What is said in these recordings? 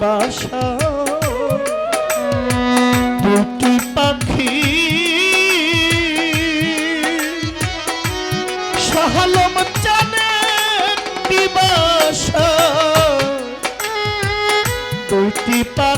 বাসা দুটি পাখি সহলম চানে বাসা দুটি পাখি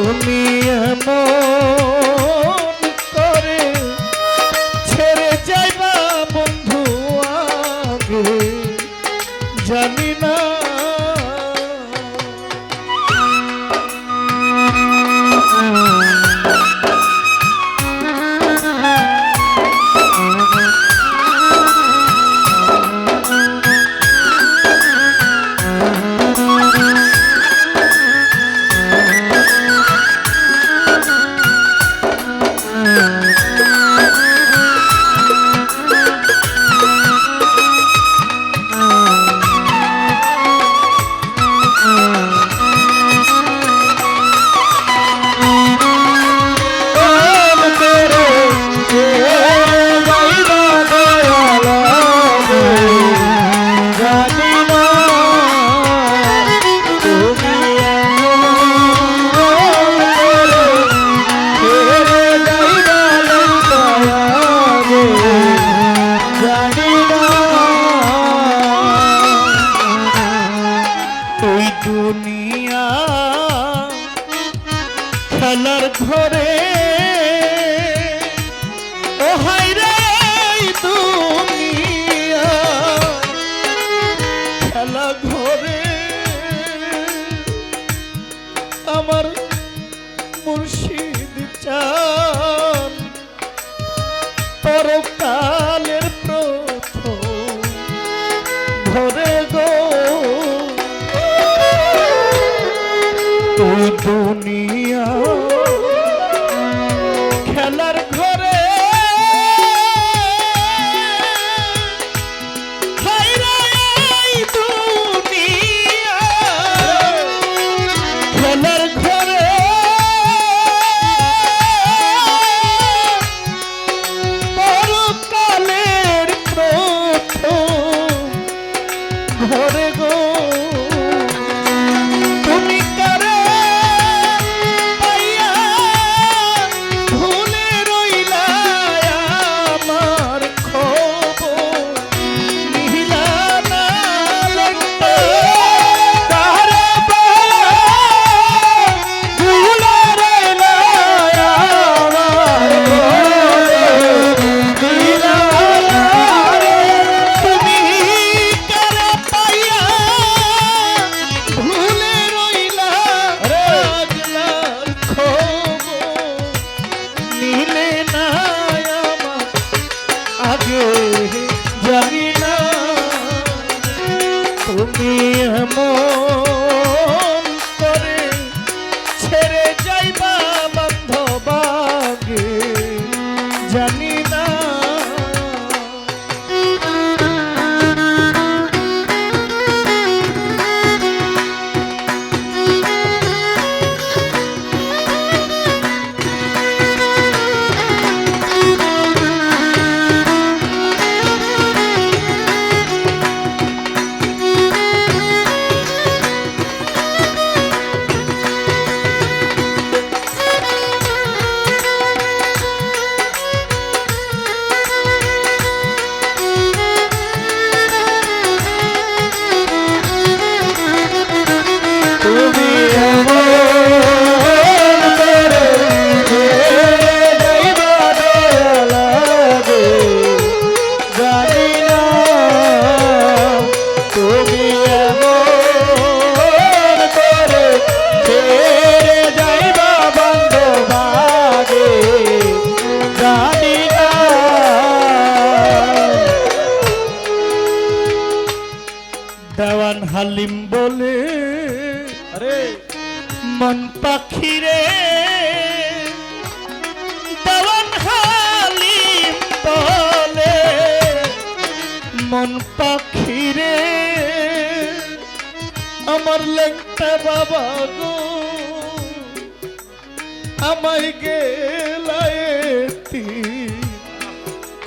তুমি দেওয়ান হালিম বলে আরে। মন পাখি রে দেওয়ান হালিম বলে মন পাখি রে আমার লেখতে বাবা গো আমায় গেলায়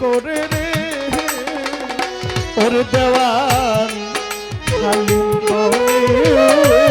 করে রে। ওর দেওয়া খালি করে